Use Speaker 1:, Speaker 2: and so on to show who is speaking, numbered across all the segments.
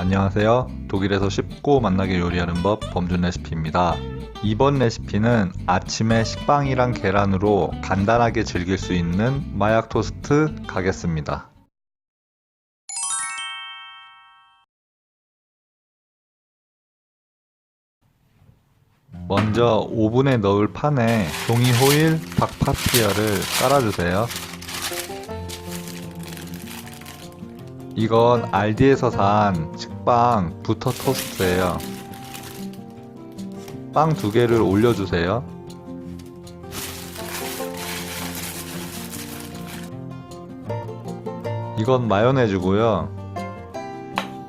Speaker 1: 안녕하세요. 독일에서 쉽고 맛나게 요리하는 법 범준 레시피입니다. 이번 레시피는 아침에 식빵이랑 계란으로 간단하게 즐길 수 있는 마약 토스트 가겠습니다. 먼저 오븐에 넣을 판에 종이 호일 박파티어를 깔아주세요. 이건 알디에서 산 식빵 부터 토스트예요. 빵 두 개를 올려주세요. 이건 마요네즈고요.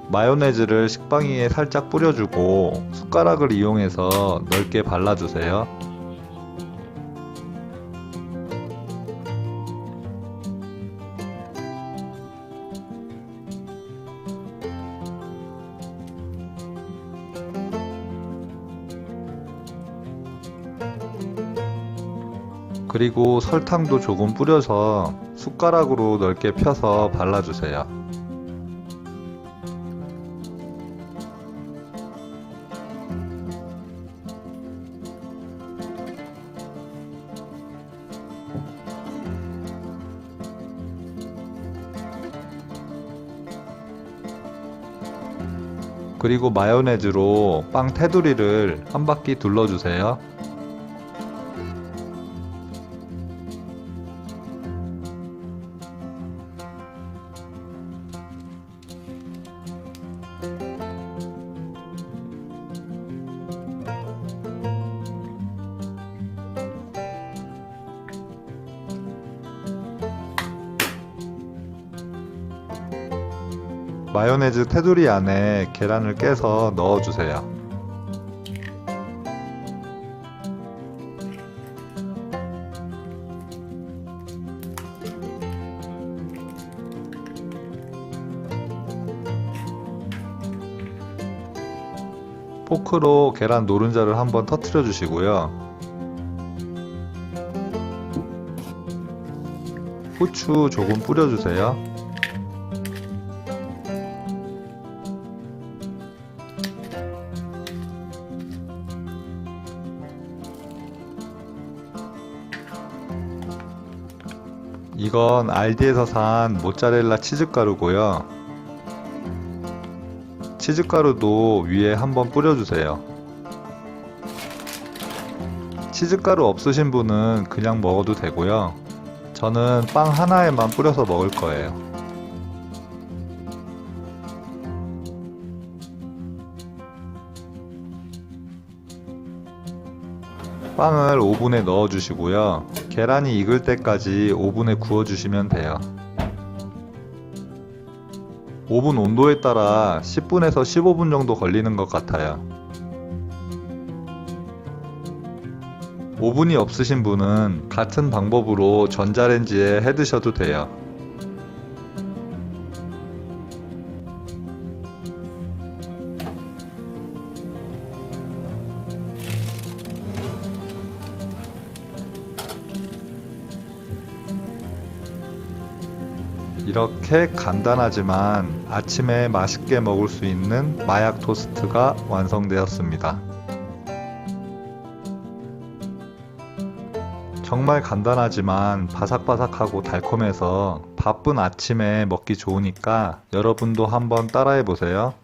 Speaker 1: 마요네즈를 식빵 위에 살짝 뿌려주고 숟가락을 이용해서 넓게 발라주세요. 그리고 설탕도 조금 뿌려서 숟가락으로 넓게 펴서 발라주세요. 그리고 마요네즈로 빵 테두리를 한 바퀴 둘러주세요. 마요네즈 테두리 안에 계란을 깨서 넣어주세요. 포크로 계란 노른자를 한번 터트려 주시고요. 후추 조금 뿌려주세요. 이건 알디에서 산 모짜렐라 치즈가루고요. 치즈가루도 위에 한번 뿌려주세요. 치즈가루 없으신 분은 그냥 먹어도 되고요. 저는 빵 하나에만 뿌려서 먹을 거예요. 빵을 오븐에 넣어 주시고요. 계란이 익을 때까지 오븐에 구워 주시면 돼요. 오븐 온도에 따라 10분에서 15분 정도 걸리는 것 같아요. 오븐이 없으신 분은 같은 방법으로 전자레인지에 해 드셔도 돼요. 이렇게 간단하지만 아침에 맛있게 먹을 수 있는 마약 토스트가 완성되었습니다. 정말 간단하지만 바삭바삭하고 달콤해서 바쁜 아침에 먹기 좋으니까 여러분도 한번 따라해 보세요.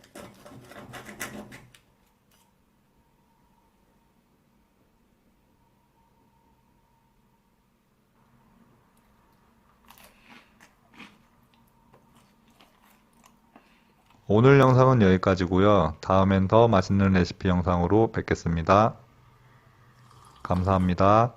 Speaker 1: 오늘 영상은 여기까지고요. 다음엔 더 맛있는 레시피 영상으로 뵙겠습니다. 감사합니다.